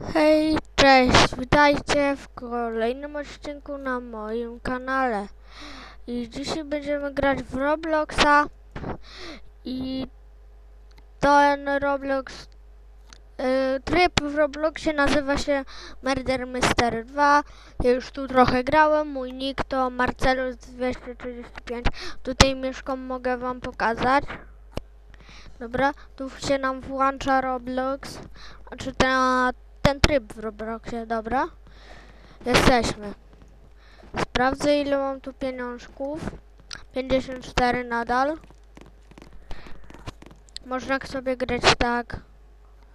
Hej, cześć, witajcie w kolejnym odcinku na moim kanale. I dzisiaj będziemy grać w Robloxa i ten Roblox, y, tryb w Robloxie nazywa się Murder Mystery 2. Ja już tu trochę grałem, mój nick to Marcelus235. Tutaj mieszkam, mogę wam pokazać. Dobra, tu się nam włącza Roblox, znaczy ten, ten tryb w Robloxie, dobra? Jesteśmy. Sprawdzę ile mam tu pieniążków. 54 nadal. Można sobie grać tak.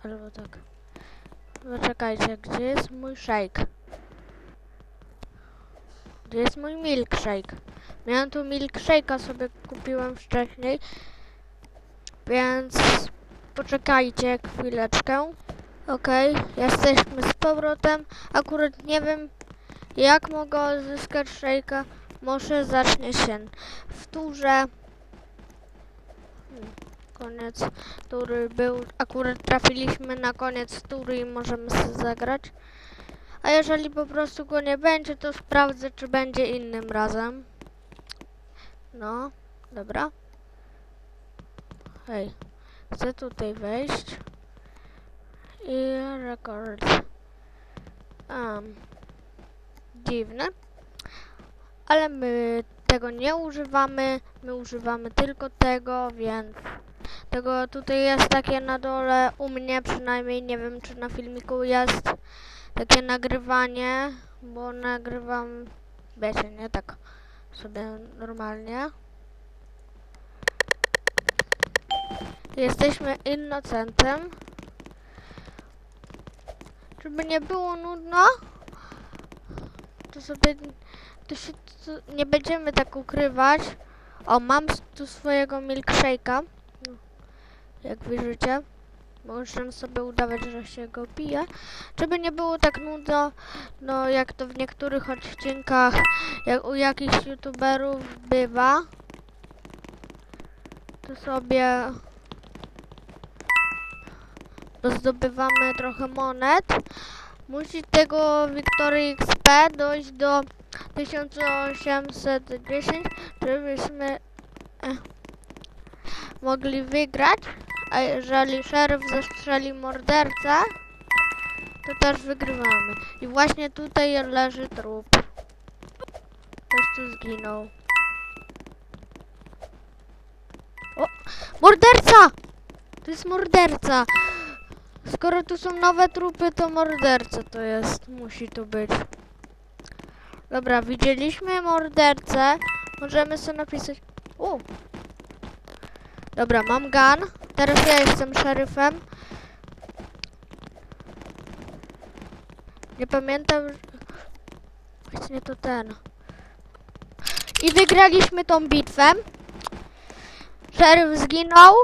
Albo tak. Zaczekajcie, gdzie jest mój shake? Gdzie jest mój milkshake? Miałem tu milkshake'a sobie kupiłem wcześniej. Więc poczekajcie chwileczkę. Okej, jesteśmy z powrotem. Akurat nie wiem jak mogę odzyskać szejka. Może zacznie się w turze. Hmm, Koniec tury był. Akurat trafiliśmy na koniec tury i możemy sobie zagrać. A jeżeli po prostu go nie będzie, to sprawdzę, czy będzie innym razem. No, dobra. Hej, chcę tutaj wejść i rekord. Um, dziwne, ale my tego nie używamy, my używamy tylko tego, więc tego tutaj jest takie na dole, u mnie przynajmniej, nie wiem czy na filmiku jest takie nagrywanie, bo nagrywam, wiecie, nie tak sobie normalnie. Jesteśmy innocentem. Żeby nie było nudno, to sobie to się tu nie będziemy tak ukrywać. O, mam tu swojego milkshake'a. No, Jak widzicie. Możemy sobie udawać, że się go pije. Żeby nie było tak nudno, no jak to w niektórych odcinkach, jak u jakichś youtuberów bywa, to sobie zdobywamy trochę monet. Musi tego Victory XP dojść do 1810, żebyśmy eh, mogli wygrać. A jeżeli szeryf zestrzeli mordercę, to też wygrywamy. I właśnie tutaj leży trup. Ktoś tu zginął. O! Morderca! To jest morderca! Skoro tu są nowe trupy, to morderca to jest. Musi tu być. Dobra, widzieliśmy mordercę. Możemy sobie napisać... U. Dobra, mam gun. Teraz ja jestem szeryfem. Nie pamiętam... Właśnie to ten. I wygraliśmy tą bitwę. Szeryf zginął.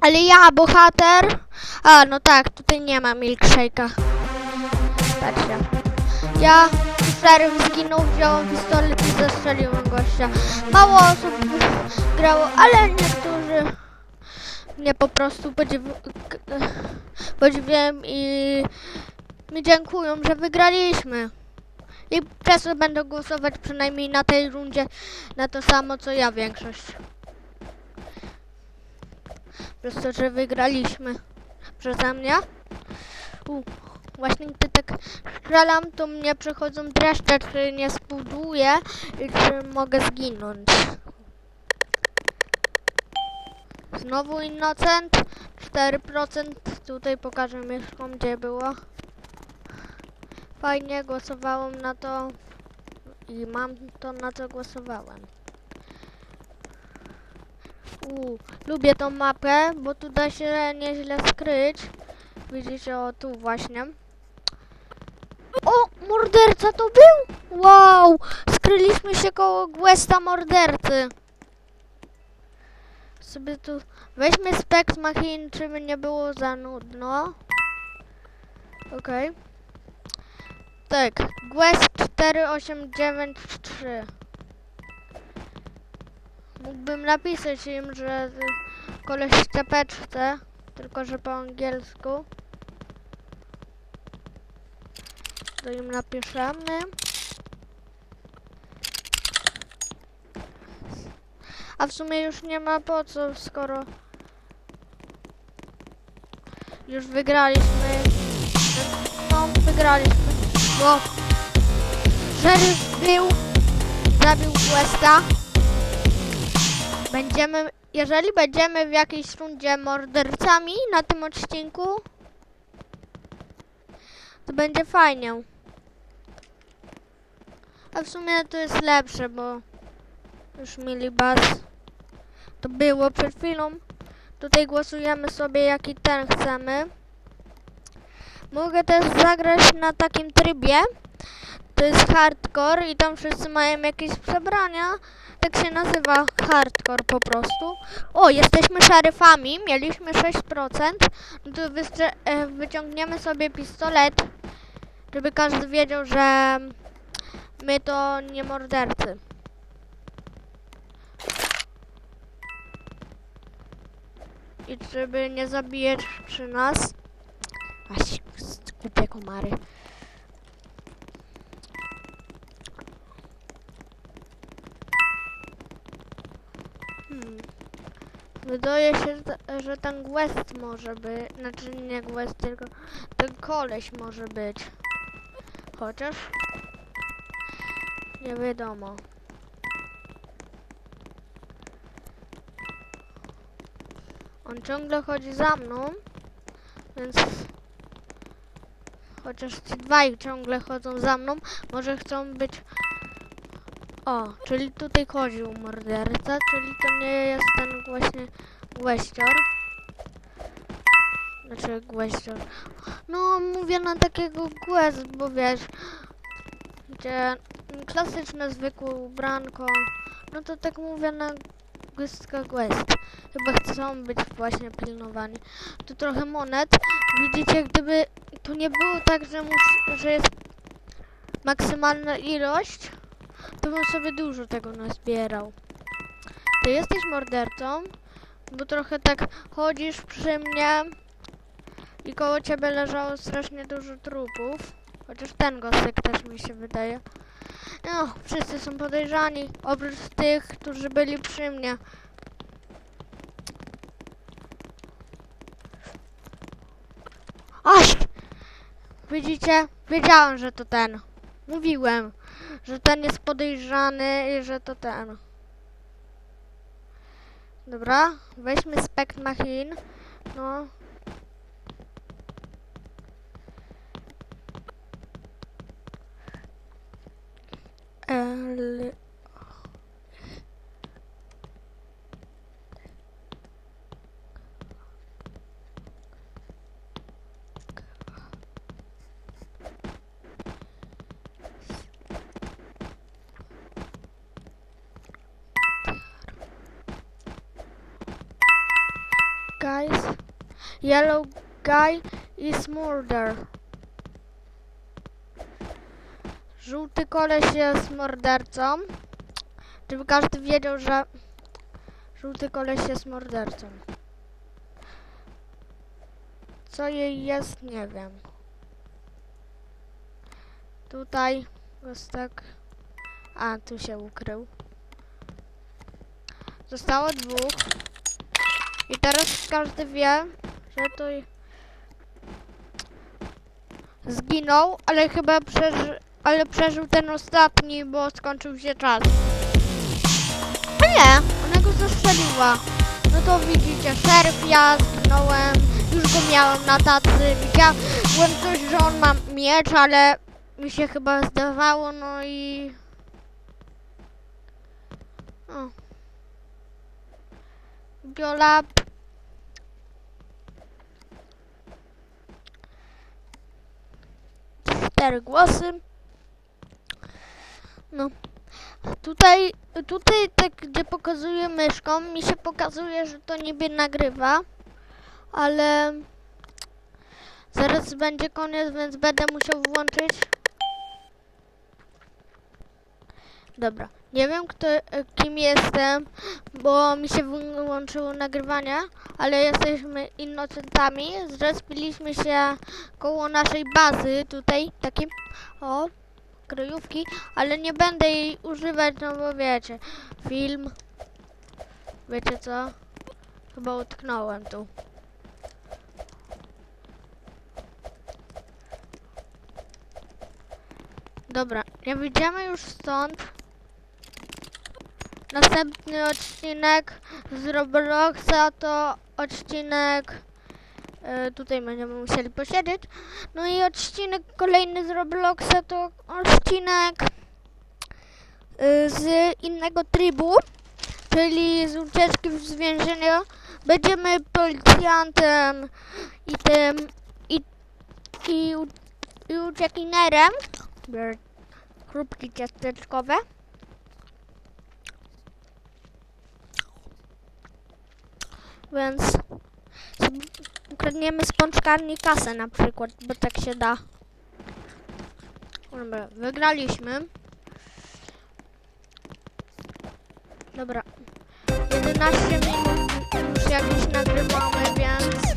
Ale ja, bohater... A, no tak, tutaj nie ma milkshake'a. Patrzcie. Ja, szeryf zginął, wziąłem pistolet i zastrzeliłem gościa. Mało osób grało, ale niektórzy mnie po prostu k- podziwiają i mi dziękują, że wygraliśmy. I to będę głosować przynajmniej na tej rundzie na to samo, co ja większość. Przez to, że wygraliśmy przeze mnie. U, właśnie gdy tak strzelam, to mnie przechodzą dreszcze, czy nie spuduję i czy mogę zginąć. Znowu innocent. 4%. Tutaj pokażę mieszkam, gdzie było. Fajnie, głosowałem na to i mam to, na co głosowałem. U, lubię tą mapę, bo tu da się nieźle skryć. Widzicie, o tu właśnie. O, morderca to był! Wow! Skryliśmy się koło Questa mordercy. Sobie tu... Weźmy Specs Machin, żeby nie było za nudno. Okej. Tak, Quest 4893. Mógłbym napisać im, że koleś chce peczce, tylko że po angielsku. To im napiszemy. A w sumie już nie ma po co, skoro już wygraliśmy. No, wygraliśmy. Bo szeryf był, zabił Westa. Będziemy, jeżeli będziemy w jakiejś rundzie mordercami na tym odcinku, to będzie fajnie. A w sumie to jest lepsze, bo już mieli bas. To było przed chwilą. Tutaj głosujemy sobie jaki ten chcemy. Mogę też zagrać na takim trybie. To jest hardcore i tam wszyscy mają jakieś przebrania. Tak się nazywa hardcore po prostu. O, jesteśmy szeryfami, mieliśmy 6%. No to wyciągniemy sobie pistolet, żeby każdy wiedział, że my to nie mordercy. I żeby nie zabijać przy nas. Aś, głupie komary. Hmm. Wydaje się, że- ten Quest może być, znaczy nie Quest, tylko ten koleś może być. Chociaż nie wiadomo. On ciągle chodzi za mną, więc chociaż ci dwaj ciągle chodzą za mną, może chcą być o, czyli tutaj chodził morderca, czyli to nie jest ten właśnie głęścior. Znaczy głęścior. No, mówię na takiego quest, bo wiesz, gdzie klasyczne, zwykłe ubranko. No to tak mówię na Gystka Quest. Chyba chcą być właśnie pilnowani. Tu trochę monet. Widzicie, gdyby tu nie było tak, że, mus, że jest maksymalna ilość, to bym sobie dużo tego nazbierał. Ty jesteś mordercą, bo trochę tak chodzisz przy mnie i koło ciebie leżało strasznie dużo trupów. Chociaż ten gostek też mi się wydaje. No, wszyscy są podejrzani, oprócz tych, którzy byli przy mnie. Aś! Widzicie? Wiedziałem, że to ten. Mówiłem, że ten jest podejrzany i że to ten. Dobra, weźmy spekt machin. No. Yellow guy is murder. Żółty koleś jest mordercą. Żeby każdy wiedział, że żółty koleś jest mordercą. Co jej jest, nie wiem. Tutaj gostek. A, tu się ukrył. Zostało dwóch. I teraz każdy wie, że to zginął, ale chyba przeży ale przeżył ten ostatni, bo skończył się czas. A nie, ona go zastrzeliła. No to widzicie, szeryf, ja zginąłem, już go miałem na tacy, widziałem coś, że on ma miecz, ale mi się chyba zdawało, no i... O. Biolab. Cztery głosy. No. Tutaj, tutaj tak gdzie pokazuję myszką, mi się pokazuje, że to niby nagrywa, ale zaraz będzie koniec, więc będę musiał włączyć Dobra. Nie wiem, kto, kim jestem, bo mi się wyłączyło nagrywanie, ale jesteśmy innocentami. Zrespiliśmy się koło naszej bazy, tutaj, takim, o, kryjówki, ale nie będę jej używać, no bo wiecie, film, wiecie co, chyba utknąłem tu. Dobra, nie wyjdziemy już stąd. Następny odcinek z Robloxa to odcinek. e, tutaj będziemy musieli posiedzieć. No i odcinek kolejny z Robloxa to odcinek e, z innego trybu, czyli z ucieczki z więzienia. Będziemy policjantem i tym i, i, i uciekinierem. Biorę Chrupki ciasteczkowe. Więc ukradniemy z pączkarni kasę na przykład, bo tak się da. Dobra, wygraliśmy. Dobra. 11 minut już jakieś nagrywamy, więc...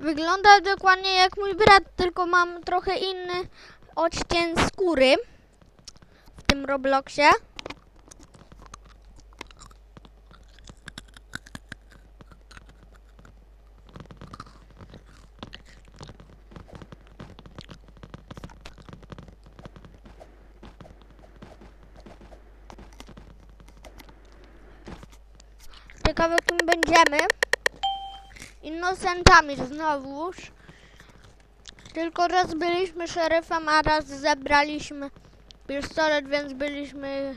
Wygląda dokładnie jak mój brat, tylko mam trochę inny odcień skóry w tym Robloxie. Ciekawe kim będziemy. Innocentami znowuż. Tylko raz byliśmy szeryfem, a raz zebraliśmy pistolet, więc byliśmy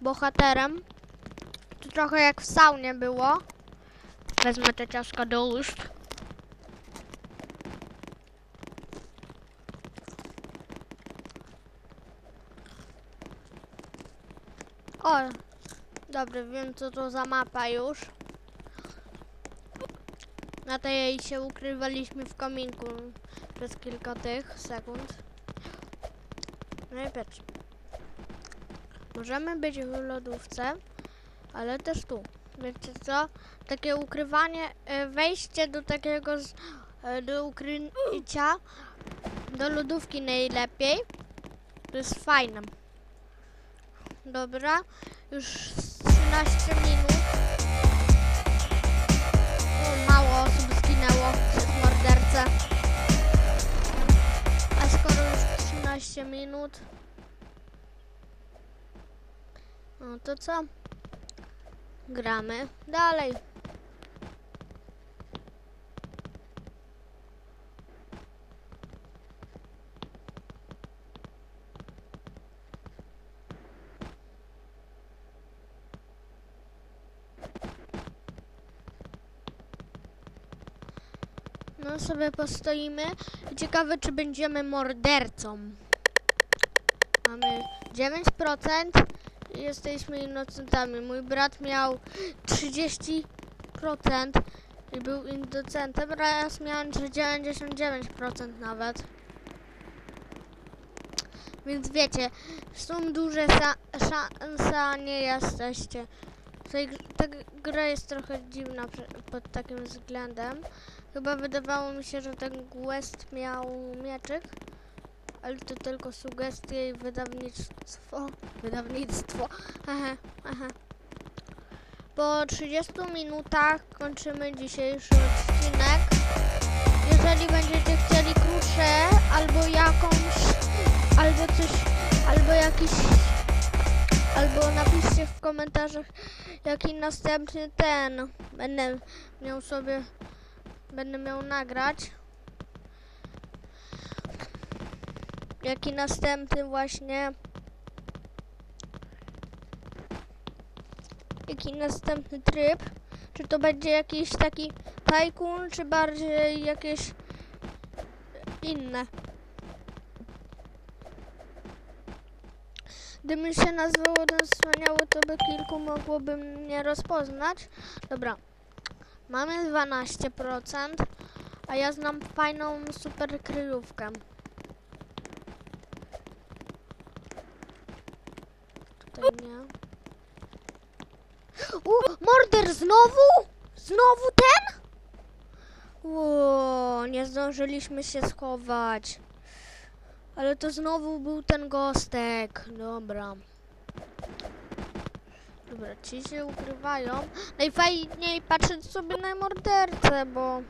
bohaterem. To trochę jak w saunie było. Wezmę te ciastka do ust. O, dobry, wiem co to za mapa już. Na tej się ukrywaliśmy w kominku przez kilka tych sekund. No i patrz. Możemy być w lodówce, ale też tu. Wiecie co? Takie ukrywanie, e, wejście do takiego, e, do ukrycia, do lodówki najlepiej. To jest fajne. Dobra, już 13 minut. Mało osób zginęło przez mordercę. 15 minut. No to co? Gramy dalej. No sobie postoimy. Ciekawe, czy będziemy mordercą. Mamy 9% i jesteśmy innocentami. Mój brat miał 30% i był innocentem. Raz miałem 99% nawet. Więc wiecie, są duże szanse, a nie jesteście. Tej, ta gra jest trochę dziwna pod takim względem. Chyba wydawało mi się, że ten Quest miał mieczyk, ale to tylko sugestie i wydawnictwo. Wydawnictwo. Po 30 minutach kończymy dzisiejszy odcinek. Jeżeli będziecie chcieli krótsze albo jakąś, albo coś, albo jakiś, albo napiszcie w komentarzach jaki następny ten będę miał sobie będę miał nagrać. Jaki następny właśnie. Jaki następny tryb? Czy to będzie jakiś taki tajkun, czy bardziej jakieś inne? Gdybym się nazwał ten wspaniały, to by kilku mogłoby mnie rozpoznać. Dobra. Mamy 12%, a A ja znam fajną super kryjówkę. Tutaj nie. U, morder znowu? Znowu ten? Ło, nie zdążyliśmy się schować. Ale to znowu był ten gostek. Dobra. Dobra, ci się ukrywają. Najfajniej patrzeć sobie na mordercę, bo...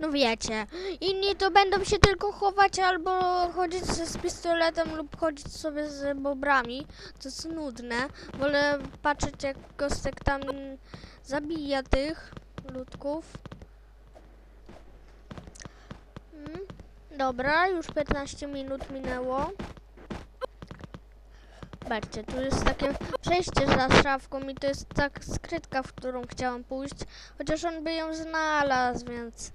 No wiecie, inni to będą się tylko chować albo chodzić z pistoletem lub chodzić sobie z bobrami. To jest nudne. Wolę patrzeć jak Gostek tam zabija tych ludków. Mm, Dobra, już 15 minut minęło. Zobaczcie, tu jest takie przejście za szafką i to jest tak skrytka, w którą chciałam pójść. Chociaż on by ją znalazł, więc...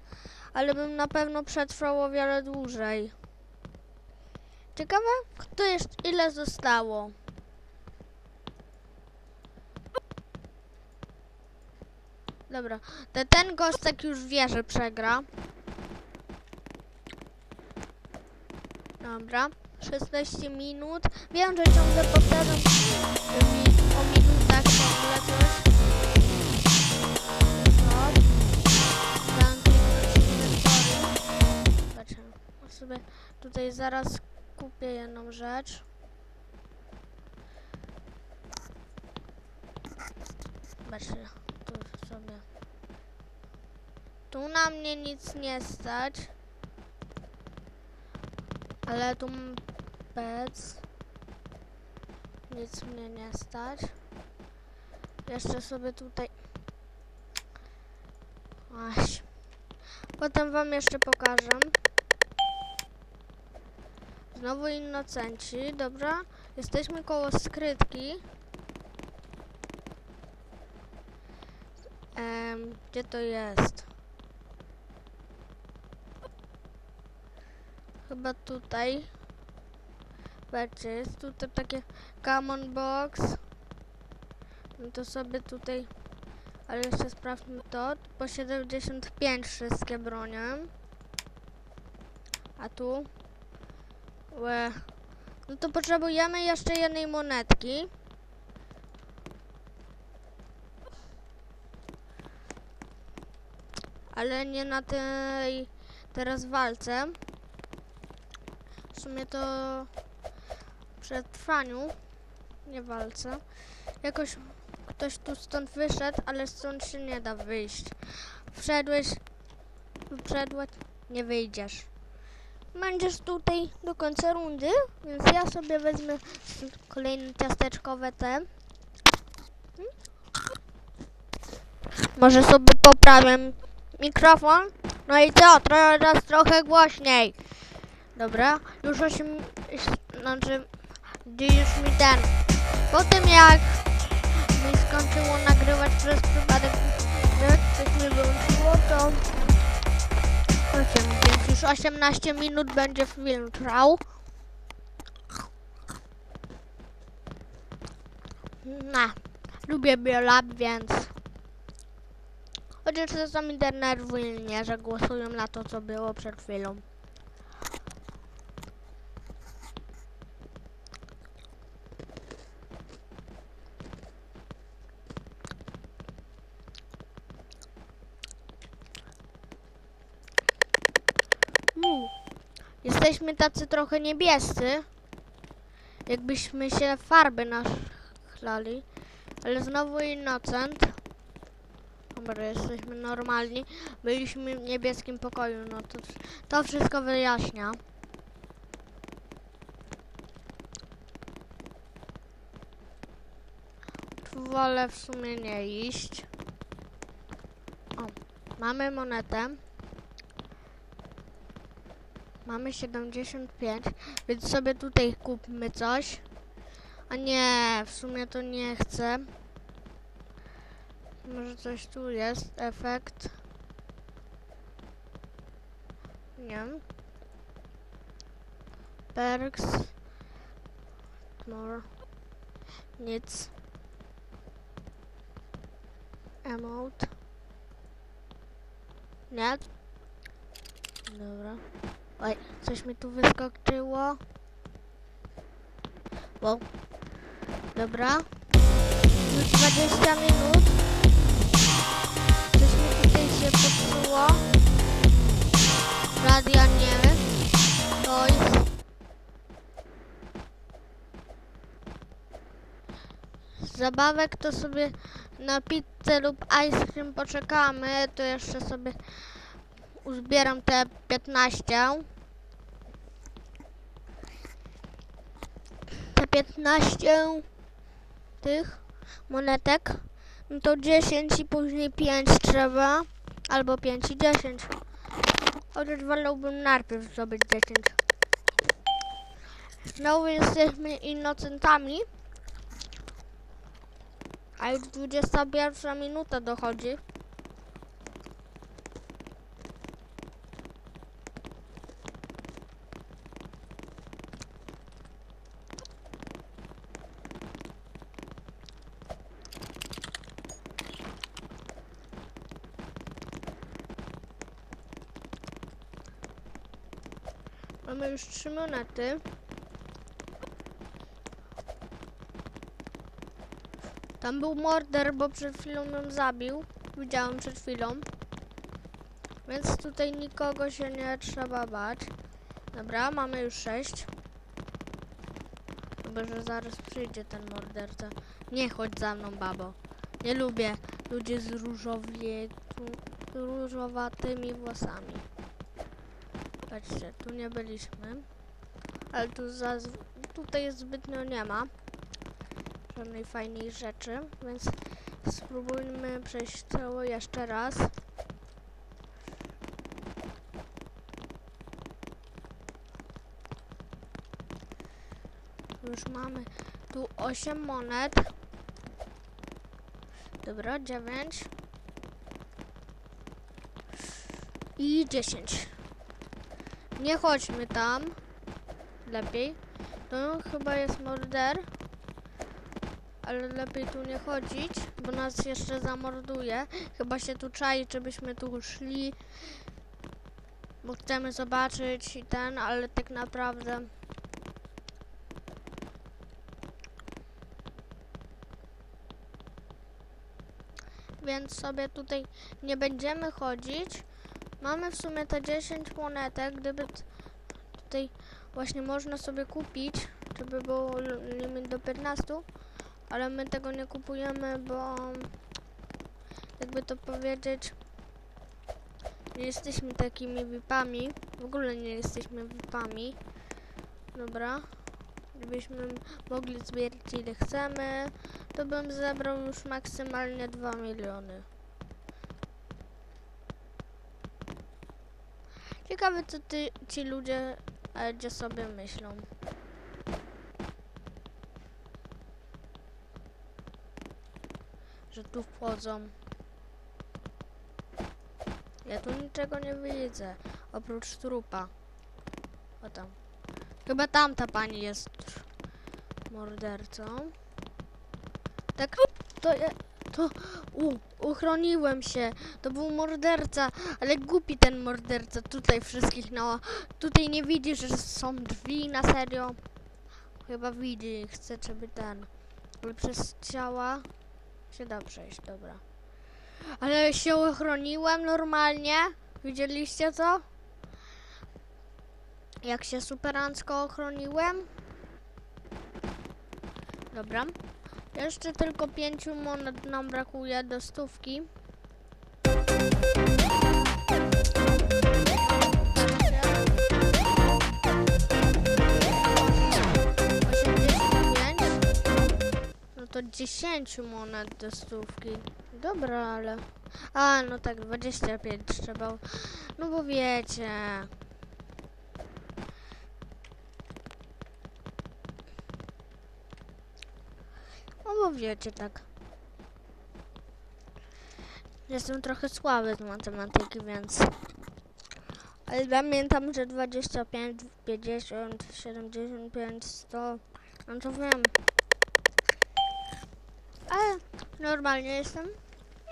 Ale bym na pewno przetrwał o wiele dłużej. Ciekawe, kto jeszcze... ile zostało? Dobra, te, ten gostek już wie, że przegra. Dobra, 16 minut. Wiem, że ciągle powtarzam mi o minutach ciągle coś. No. Ja sobie tutaj zaraz kupię jedną rzecz. Zobaczcie, tu sobie. Tu na mnie nic nie stać. Ale tu pec. Nic mnie nie stać. Jeszcze sobie tutaj... Aś. Potem wam jeszcze pokażę. Znowu innocenci, dobra. Jesteśmy koło skrytki. Em, gdzie to jest? Chyba tutaj. Patrzcie, jest tutaj takie common box. No to sobie tutaj, ale jeszcze sprawdźmy to. Po 75 wszystkie bronie. A tu? Łe. No to potrzebujemy jeszcze jednej monetki. Ale nie na tej teraz walce. Sumie to przetrwaniu, nie walce. Jakoś ktoś tu stąd wyszedł, ale stąd się nie da wyjść. Wszedłeś, wszedłeś, nie wyjdziesz. Będziesz tutaj do końca rundy, więc ja sobie wezmę kolejne ciasteczkowe te. Hmm? Może sobie poprawię mikrofon. No i co? Teraz trochę głośniej. Dobra, już 8, znaczy, gdy już mi ten, po tym jak mi skończyło nagrywać przez przypadek, coś mi wyłączyło, to 8, więc już 18 minut będzie film trwał. Na, lubię biolab, więc chociaż czasami denerwuje mnie, że głosują na to, co było przed chwilą. Jesteśmy tacy trochę niebiescy. Jakbyśmy się farby nachlali. Ale znowu innocent. Dobra, jesteśmy normalni. Byliśmy w niebieskim pokoju. No to, to wszystko wyjaśnia. Wolę w sumie nie iść. O, mamy monetę. Mamy 75, więc sobie tutaj kupmy coś. A nie, w sumie to nie chcę. Może coś tu jest, efekt. Nie. Perks. More. Nic. Emote. Nie. Dobra. Oj, coś mi tu wyskoczyło. Wow. Dobra. Już 20 minut. Coś mi tutaj się popsuło. Radia nie. To jest... Zabawek to sobie na pizzę lub ice cream poczekamy. To jeszcze sobie uzbieram te 15. Te 15 tych monetek. No to 10 i później 5 trzeba. Albo 5 i 10. Chociaż wolałbym najpierw zrobić 10. Znowu jesteśmy innocentami. A już 21 minuta dochodzi. Mamy już 3 monety. Tam był morder, bo przed chwilą ją zabił. Widziałem przed chwilą. Więc tutaj nikogo się nie trzeba bać. Dobra, mamy już 6. Chyba, że zaraz przyjdzie ten morderca. Nie chodź za mną, babo. Nie lubię ludzi z różowie, różowatymi włosami. Patrzcie, tu nie byliśmy. Ale tu zaz... tutaj zbytnio nie ma żadnej fajnej rzeczy, więc spróbujmy przejść cało jeszcze raz. Już mamy tu 8 monet. Dobra, 9. I 10. Nie chodźmy tam. Lepiej. To chyba jest morder. Ale lepiej tu nie chodzić, bo nas jeszcze zamorduje. Chyba się tu czai, żebyśmy tu szli. Bo chcemy zobaczyć i ten, ale tak naprawdę... Więc sobie tutaj nie będziemy chodzić. Mamy w sumie te 10 monetek, gdyby tutaj właśnie można sobie kupić, żeby było limit do 15 ale my tego nie kupujemy, bo jakby to powiedzieć, nie jesteśmy takimi VIPami, w ogóle nie jesteśmy VIPami. Dobra, gdybyśmy mogli zbierać ile chcemy, to bym zebrał już maksymalnie 2 miliony. Ciekawe co ty, ci ludzie e, gdzie sobie myślą. że tu wchodzą. Ja tu niczego nie widzę, oprócz trupa. O tam. Chyba tamta pani jest mordercą. Tak, to ja, to, u, uchroniłem się. To był morderca, ale głupi ten morderca. Tutaj wszystkich na, tutaj nie widzi, że są drzwi na serio. Chyba widzi, chce, żeby ten, ale przez ciała się da przejść, dobra. Ale się ochroniłem normalnie. Widzieliście to? Jak się superancko ochroniłem? Dobra. Jeszcze tylko pięciu monet nam brakuje do stówki. No to 10 monet do stówki. Dobra, ale... A, no tak, 25 trzeba. No bo wiecie... Bo wiecie, tak. Jestem trochę słaby z matematyki, więc... Ale pamiętam, że 25, 50, 75, 100... No to wiem. Ale normalnie jestem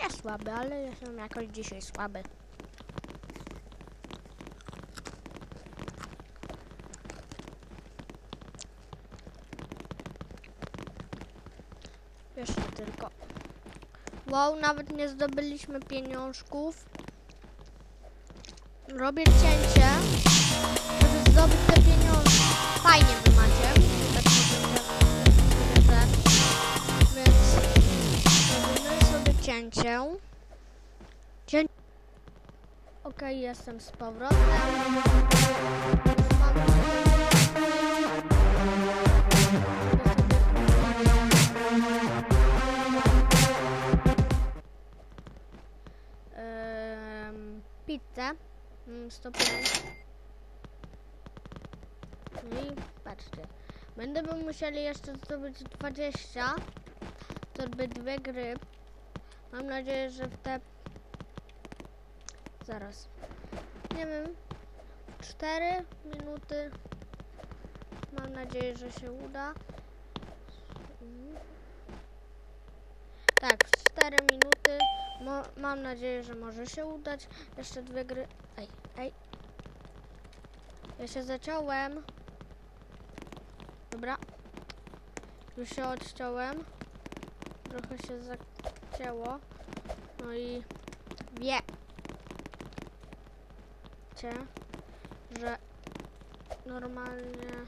nie słaby, ale jestem jakoś dzisiaj słaby. Jeszcze tylko. Wow, nawet nie zdobyliśmy pieniążków. Robię cięcie, żeby zdobyć te pieniążki. Fajnie wy macie. Tak ten. Więc robimy sobie cięcie. Cię... Okej, jestem z powrotem. Pizzę. Mm, 105. No i patrzcie. Będziemy musieli jeszcze zdobyć 20. To by dwie gry. Mam nadzieję, że w te... Zaraz. Nie wiem. 4 minuty. Mam nadzieję, że się uda. Tak, w 4 minuty. Mo mam nadzieję, że może się udać. Jeszcze dwie gry. Ej, ej. Ja się zaciąłem. Dobra. Już się odciąłem. Trochę się zacięło. No i wie. Cię, że normalnie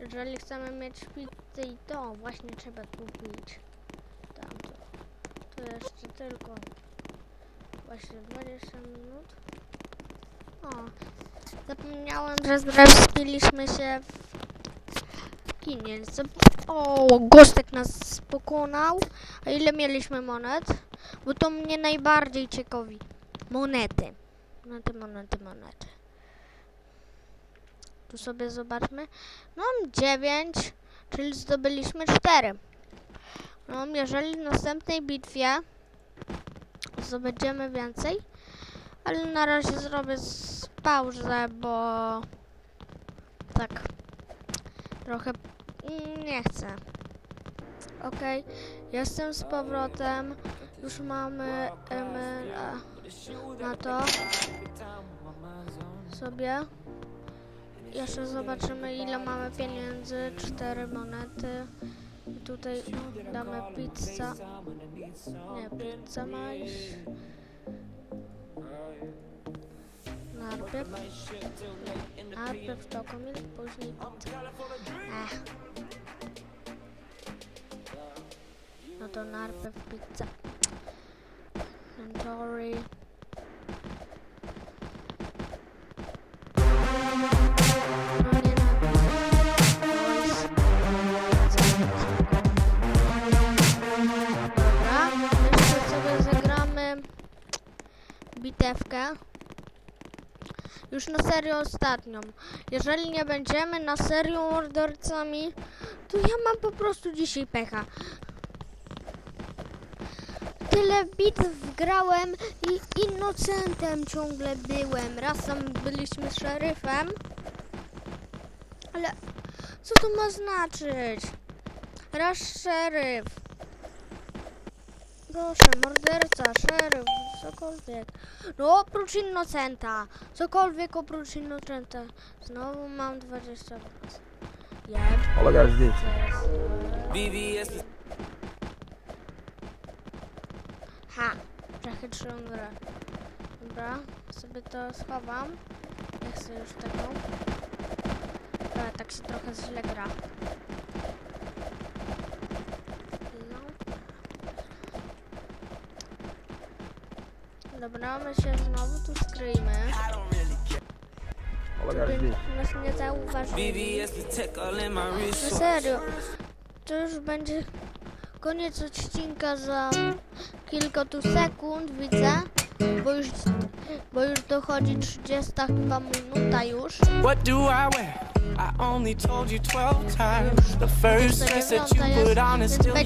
jeżeli chcemy mieć pizzę i to właśnie trzeba kupić. To jeszcze tylko właśnie 20 minut. O, zapomniałem, że zrespiliśmy się w kinie. O, Gostek nas pokonał. A ile mieliśmy monet? Bo to mnie najbardziej ciekawi. Monety. Monety, monety, monety. Tu sobie zobaczmy. No, 9, czyli zdobyliśmy 4. No, jeżeli w następnej bitwie zdobędziemy więcej, ale na razie zrobię pauzę, bo tak trochę nie chcę. Okej, jestem z powrotem. Już mamy em, a, na to sobie. Jeszcze zobaczymy ile mamy pieniędzy. Cztery monety. Tutaj damy pizza. Nie, pizza ma iść. Najpierw. Najpierw czokomil, później pizza. Ech. No to najpierw pizza. Inventory. No na serio ostatnią. Jeżeli nie będziemy na serio mordercami, to ja mam po prostu dzisiaj pecha. Tyle bitew grałem i innocentem ciągle byłem. Raz byliśmy szeryfem. Ale co to ma znaczyć? Raz szeryf. Proszę, morderca, szeryf, cokolwiek. No oprócz innocenta. Cokolwiek oprócz innocenta. Znowu mam 20%. Ja All I got is this. BBS Ha! Przechytrzyłem grę. Dobra, sobie to schowam. Nie chcę już tego. Ale tak się trochę źle gra. No. Dobra, my się znowu tu skryjmy. Żeby nas nie zauważyli. BBS is tech all in my wrist. No serio, to już będzie koniec odcinka za kilka tu sekund, widzę, bo już, bo już dochodzi 30 chyba minuta już. What do I wear? I only told you 12 times. The first dress that you put on is still